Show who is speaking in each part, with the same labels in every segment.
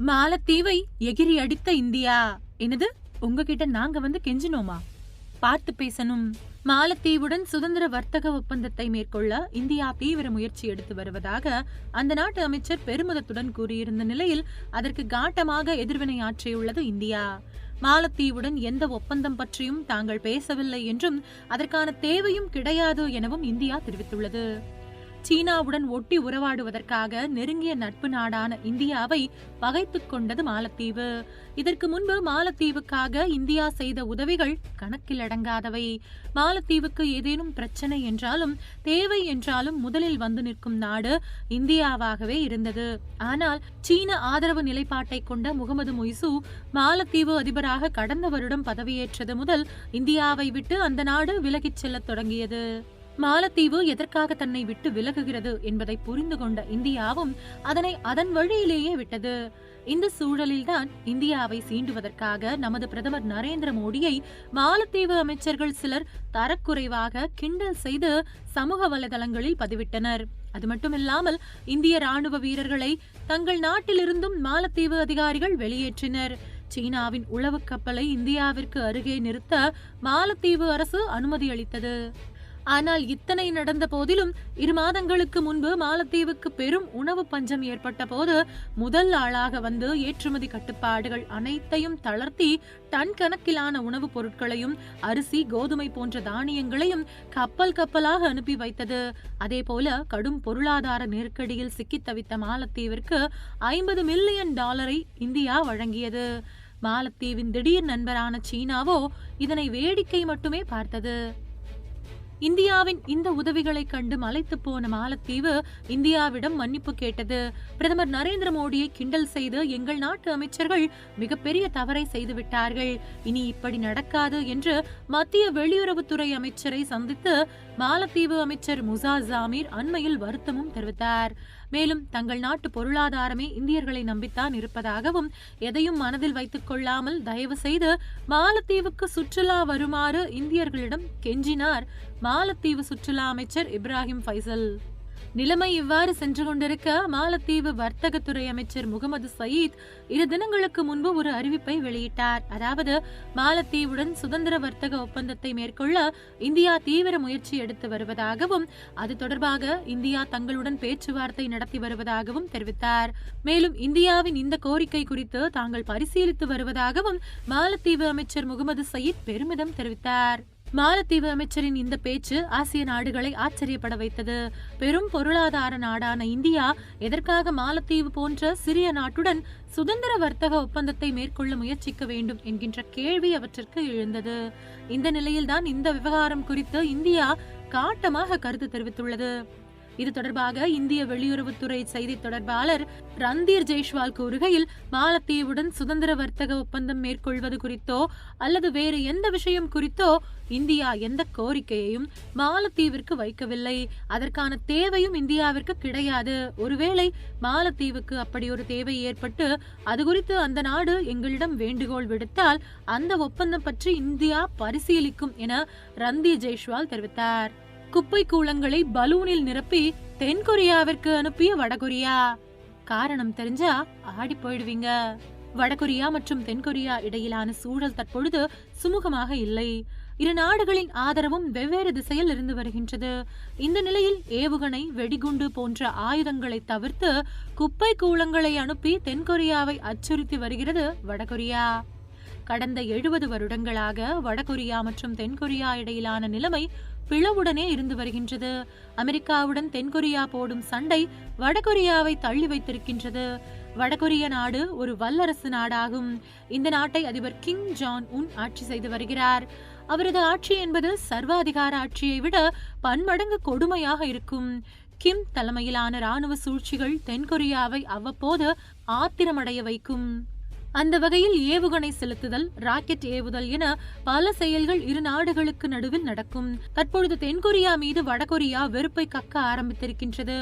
Speaker 1: மாலத்தீவை எகிரி அடித்த இந்தியா. என்னது? உங்ககிட்ட நாங்க வந்து கெஞ்சினோமா? பார்த்து பேசணும். மாலத்தீவுடன் சுதந்திர வர்த்தக ஒப்பந்தத்தை மேற்கொள்ள இந்தியா தீவிர முயற்சி எடுத்து வருவதாக அந்த நாட்டு அமைச்சர் பெருமிதத்துடன் கூறியிருந்த நிலையில் அதற்கு காட்டமாக எதிர்வினை ஆற்றியுள்ளது இந்தியா. மாலத்தீவுடன் எந்த ஒப்பந்தம் பற்றியும் தாங்கள் பேசவில்லை என்றும் அதற்கான தேவையும் கிடையாது எனவும் இந்தியா தெரிவித்துள்ளது. சீனாவுடன் ஒட்டி உறவாடுவதற்காக நெருங்கிய நட்பு நாடான இந்தியாவை பகைத்துக் கொண்டது மாலத்தீவு. இதற்கு முன்பு மாலத்தீவுக்காக இந்தியா செய்த உதவிகள் கணக்கில் அடங்காதவை மாலத்தீவுக்கு ஏதேனும் பிரச்சனை என்றாலும் தேவை என்றாலும் முதலில் வந்து நிற்கும் நாடு இந்தியாவாகவே இருந்தது. ஆனால் சீன ஆதரவு நிலைப்பாட்டை கொண்ட முகமது மொய்சு மாலத்தீவு அதிபராக கடந்த வருடம் பதவியேற்றது முதல் இந்தியாவை விட்டு அந்த நாடு விலகிச் செல்லத் தொடங்கியது. மாலத்தீவு எதற்காக தன்னை விட்டு விலகுகிறது என்பதை புரிந்து கொண்ட இந்தியாவும் அதனை அதன் வழியிலேயே விட்டது. இந்த சூழலில்தான் இந்தியாவை சீண்டுவதற்காக நமது பிரதமர் நரேந்திர மோடியை மாலத்தீவு அமைச்சர்கள் சிலர் தரக்குறைவாக கிண்டல் செய்து சமூக வலைதளங்களில் பதிவிட்டனர். அது மட்டுமில்லாமல் இந்திய ராணுவ வீரர்களை தங்கள் நாட்டிலிருந்தும் மாலத்தீவு அதிகாரிகள் வெளியேற்றினர். சீனாவின் உளவு கப்பலை இந்தியாவிற்கு அருகே நிறுத்த மாலத்தீவு அரசு அனுமதி அளித்தது. ஆனால் இத்தனை நடந்த போதிலும் இரு மாதங்களுக்கு முன்பு மாலத்தீவுக்கு பெரும் உணவு பஞ்சம் ஏற்பட்ட போது முதல் ஆளாக வந்து ஏற்றுமதி கட்டுப்பாடுகள் அனைத்தையும் தளர்த்தி டன் கணக்கிலான உணவுப் பொருட்களையும் அரிசி கோதுமை போன்ற தானியங்களையும் கப்பல் கப்பலாக அனுப்பி வைத்தது. அதே போல கடும் பொருளாதார நெருக்கடியில் சிக்கித் தவித்த மாலத்தீவிற்கு ஐம்பது மில்லியன் டாலரை இந்தியா வழங்கியது. மாலத்தீவின் திடீர் நண்பரான சீனாவோ இதனை வேடிக்கை மட்டுமே பார்த்தது. இந்தியாவின் இந்த உதவிகளை கண்டு மலைத்து போன மாலத்தீவு இந்தியாவிடம் மன்னிப்பு கேட்டது. பிரதமர் நரேந்திர மோடியை கிண்டல் செய்து எங்கள் நாட்டு அமைச்சர்கள் மிகப்பெரிய தவறை செய்துவிட்டார்கள் இனி இப்படி நடக்காது என்று மத்திய வெளியுறவுத்துறை அமைச்சரை சந்தித்து மாலத்தீவு அமைச்சர் முசா ஜாமீர் அண்மையில் வருத்தமும் தெரிவித்தார். மேலும் தங்கள் நாட்டு பொருளாதாரமே இந்தியர்களை நம்பித்தான் இருப்பதாகவும் எதையும் மனதில் வைத்துக் கொள்ளாமல் தயவு செய்து மாலத்தீவுக்கு சுற்றுலா வருமாறு இந்தியர்களிடம் கெஞ்சினார். மாலத்தீவு சுற்றுலா அமைச்சர் இப்ராஹிம் ஃபைசல். நிலைமை இவ்வாறு சென்று கொண்டிருக்க மாலத்தீவு வர்த்தகத்துறை அமைச்சர் முகமது சயீத் இரு தினங்களுக்கு முன்பு ஒரு அறிவிப்பை வெளியிட்டார். அதாவது மாலத்தீவுடன் சுதந்திர வர்த்தக ஒப்பந்தத்தை மேற்கொள்ள இந்தியா தீவிர முயற்சி எடுத்து வருவதாகவும் அது தொடர்பாக இந்தியா தங்களுடன் பேச்சுவார்த்தை நடத்தி வருவதாகவும் தெரிவித்தார். மேலும் இந்தியாவின் இந்த கோரிக்கை குறித்து தாங்கள் பரிசீலித்து வருவதாகவும் மாலத்தீவு அமைச்சர் முகமது சயீத் பெருமிதம் தெரிவித்தார். மாலத்தீவு அமைச்சரின் இந்த பேச்சு ஆசிய நாடுகளை ஆச்சரியப்பட வைத்தது. பெரும் பொருளாதார நாடான இந்தியா எதற்காக மாலத்தீவு போன்ற சிறிய நாட்டுடன் சுதந்திர வர்த்தக ஒப்பந்தத்தை மேற்கொள்ள முயற்சிக்க வேண்டும் என்கின்ற கேள்வி அவற்றிற்கு எழுந்தது. இந்த நிலையில்தான் இந்த விவகாரம் குறித்து இந்தியா காட்டமாக கருத்து தெரிவித்துள்ளது. இது தொடர்பாக இந்திய வெளியுறவுத்துறை செய்தி தொடர்பாளர் ரந்தீர் ஜெய்ஷ்வால் கூறுகையில் மாலத்தீவுடன் சுதந்திர வர்த்தக ஒப்பந்தம் மேற்கொள்வது குறித்தோ அல்லது வேறு எந்த விஷயம் குறித்தோ இந்தியா எந்த கோரிக்கையையும் மாலத்தீவிற்கு வைக்கவில்லை. அதற்கான தேவையும் இந்தியாவிற்கு கிடையாது. ஒருவேளை மாலத்தீவுக்கு அப்படி ஒரு தேவை ஏற்பட்டு அது குறித்து அந்த நாடு எங்களிடம் வேண்டுகோள் விடுத்தால் அந்த ஒப்பந்தம் பற்றி இந்தியா பரிசீலிக்கும் என ரந்தீர் ஜெய்ஷ்வால் தெரிவித்தார். குப்பை கூளங்களை பலூனில் நிரப்பி தென்கொரியாவிற்கு அனுப்பிய வடகொரியா. காரணம் தெரிஞ்சா ஆடி போயிடுவீங்க. வடகொரியா மற்றும் தென்கொரியா இடையிலான சூழல் தற்பொழுது சுமூகமாக இல்லை. இரு நாடுகளின் ஆதரவும் வெவ்வேறு திசையில் இருந்து வருகின்றது. இந்த நிலையில் ஏவுகணை வெடிகுண்டு போன்ற ஆயுதங்களை தவிர்த்து குப்பை கூளங்களை அனுப்பி தென்கொரியாவை அச்சுறுத்தி வருகிறது வடகொரியா. கடந்த எழுபது வருடங்களாக வடகொரியா மற்றும் தென்கொரியா இடையிலான நிலைமை பிளவுடனே இருந்து வருகின்றது. அமெரிக்காவுடன் தென்கொரியா போடும் சண்டை வடகொரியாவை தள்ளி வைத்திருக்கின்றது. வடகொரிய நாடு ஒரு வல்லரசு நாடாகும். இந்த நாட்டை அதிபர் கிங் ஜான் உன் ஆட்சி செய்து வருகிறார். அவரது ஆட்சி என்பது சர்வாதிகார ஆட்சியை விட பன்மடங்கு கொடுமையாக இருக்கும். கிம் தலைமையிலான ராணுவ சூழ்ச்சிகள் தென்கொரியாவை அவ்வப்போது ஆத்திரமடைய வைக்கும். அந்த வகையில் ஏவுகணை செலுத்துதல் ராக்கெட் ஏவுதல் என பல செயல்கள் இரு நாடுகளுக்கு நடுவில் நடக்கும். தற்பொழுது தென்கொரியா மீது வடகொரியா வெறுப்பை கக்க ஆரம்பித்திருக்கின்றது.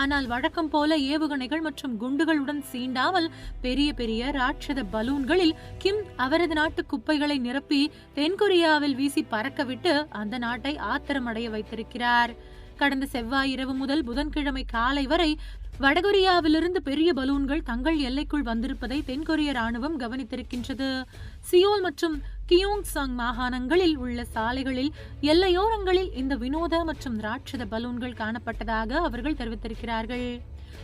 Speaker 1: ஆனால் வழக்கம் போல ஏவுகணைகள் மற்றும் குண்டுகளுடன் சீண்டாமல் பெரிய பெரிய ராட்சத பலூன்களில் கிம் அவரது நாட்டு குப்பைகளை நிரப்பி தென்கொரியாவில் வீசி பறக்கவிட்டு அந்த நாட்டை ஆத்திரமடைய வைத்திருக்கிறார். கடந்த செவ்வாய் இரவு முதல் புதன்கிழமை காலை வரை வடகொரியாவிலிருந்து பெரிய பலூன்கள் தங்கள் எல்லைக்குள் வந்திருப்பதை தென்கொரிய ராணுவம் கவனித்திருக்கின்றது. சியோல் மற்றும் கியோங் சாங் மாகாணங்களில் உள்ள சாலைகளில் எல்லையோரங்களில் இந்த வினோத மற்றும் ராட்சத பலூன்கள் காணப்பட்டதாக அவர்கள் தெரிவித்திருக்கிறார்கள்.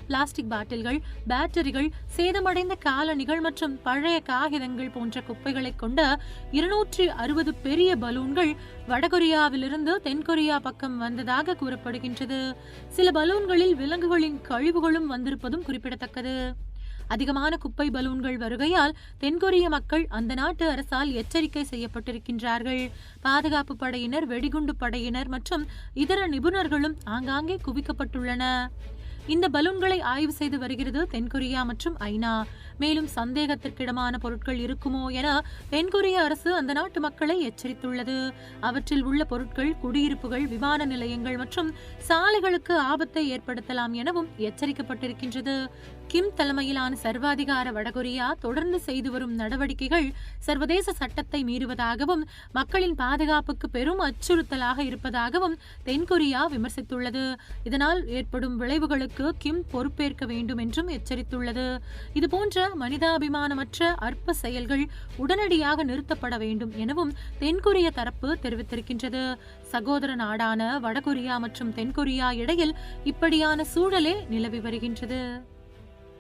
Speaker 1: பிளாஸ்டிக் பாட்டில்கள் பேட்டரிகள் சேதமடைந்த காலணிகள் மற்றும் பழைய காகிதங்கள் போன்ற குப்பைகளை கொண்ட இருநூற்றி அறுபது பெரிய பலூன்கள் வடகொரியாவிலிருந்து தென்கொரியா பக்கம் வந்ததாக கூறப்படுகின்றது. சில பலூன்களில் விலங்குகளின் கழிவுகளும் வந்திருப்பதும் குறிப்பிடத்தக்கது. அதிகமான குப்பை பலூன்கள் வருகையால் தென்கொரிய மக்கள் அந்த நாட்டு அரசால் எச்சரிக்கை செய்யப்பட்டிருக்கின்றார்கள். பாதுகாப்பு படையினர் வெடிகுண்டு படையினர் மற்றும் இதர நிபுணர்களும் ஆங்காங்கே குவிக்கப்பட்டுள்ளன இந்த பலூன்களை ஆய்வு செய்து வருகிறது தென்கொரியா மற்றும் ஐநா. மேலும் சந்தேகத்திற்கிடமான பொருட்கள் இருக்குமோ என தென்கொரிய அரசு அந்த நாட்டு மக்களை எச்சரித்துள்ளது. அவற்றில் உள்ள பொருட்கள் குடியிருப்புகள் விமான நிலையங்கள் மற்றும் சாலைகளுக்கு ஆபத்தை ஏற்படுத்தலாம் எனவும் எச்சரிக்கப்பட்டிருக்கின்றது. கிம் தலைமையிலான சர்வாதிகார வடகொரியா தொடர்ந்து செய்து வரும் நடவடிக்கைகள் சர்வதேச சட்டத்தை மீறுவதாகவும் மக்களின் பாதுகாப்புக்கு பெரும் அச்சுறுத்தலாக இருப்பதாகவும் தென்கொரியா விமர்சித்துள்ளது. இதனால் ஏற்படும் விளைவுகளுக்கு கிம் பொறுப்பேற்க வேண்டும் என்றும் எச்சரித்துள்ளது. இதுபோன்ற மனிதாபிமானமற்ற அற்ப செயல்கள் உடனடியாக நிறுத்தப்பட வேண்டும் எனவும் தென்கொரிய தரப்பு தெரிவித்திருக்கின்றது. சகோதர நாடான வடகொரியா மற்றும் தென்கொரியா இடையில் இப்படியான சூழலே நிலவி வருகின்றது.